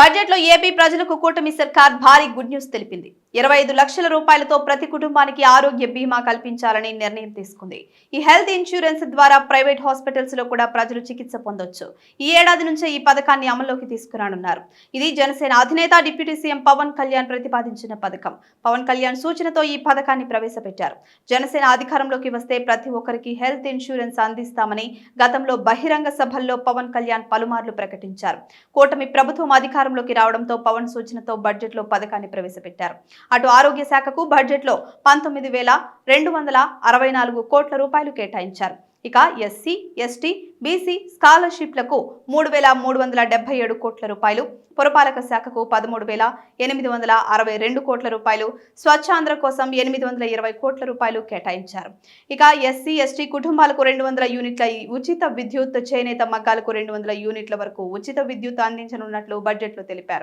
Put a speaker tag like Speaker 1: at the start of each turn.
Speaker 1: బడ్జెట్లో ఏపీ ప్రజలకు కూటమి సర్కార్ భారీ గుడ్ న్యూస్ తెలిపింది. ఇరవై ఐదు లక్షల రూపాయలతో ప్రతి కుటుంబానికి ఆరోగ్య బీమా కల్పించాలని నిర్ణయం తీసుకుంది. ఈ హెల్త్ ఇన్సూరెన్స్ ద్వారా ప్రైవేట్ హాస్పిటల్స్లో కూడా ప్రజలు చికిత్స పొందొచ్చు. ఈ ఏడాది నుంచే ఈ పథకాన్ని అమల్లోకి తీసుకురానున్నారు. ఇది జనసేన అధినేత డిప్యూటీ సీఎం పవన్ కళ్యాణ్ ప్రతిపాదించిన పథకం. పవన్ కళ్యాణ్ సూచనతో ఈ పథకాన్ని ప్రవేశపెట్టారు. జనసేన అధికారంలోకి వస్తే ప్రతి ఒక్కరికి హెల్త్ ఇన్సూరెన్స్ అందిస్తామని గతంలో బహిరంగ సభల్లో పవన్ కళ్యాణ్ పలుమార్లు ప్రకటించారు. కూటమి ప్రభుత్వం అధికారంలోకి రావడంతో పవన్ సూచనతో బడ్జెట్లో పథకాన్ని ప్రవేశపెట్టారు. అటు ఆరోగ్య శాఖకు బడ్జెట్లో పంతొమ్మిది వేల రెండు వందల అరవై నాలుగు కోట్ల రూపాయలు కేటాయించారు. ఇక ఎస్సీ ఎస్టీ బీసీ స్కాలర్షిప్లకు మూడు వేల మూడు వందల డెబ్బై ఏడు కోట్ల రూపాయలు పురపాలక శాఖకు పదమూడు వేల ఎనిమిది వందల అరవై రెండు కోట్ల రూపాయలు స్వచ్ఛాంధ్ర కోసం ఎనిమిది వందల ఇరవై కోట్ల రూపాయలు కేటాయించారు. ఇక ఎస్సీ ఎస్టీ కుటుంబాలకు రెండు వందల యూనిట్ల ఉచిత విద్యుత్ చేనేత మగ్గాలకు రెండు వందల యూనిట్ల వరకు ఉచిత విద్యుత్ అందించనున్నట్లు బడ్జెట్లో తెలిపారు.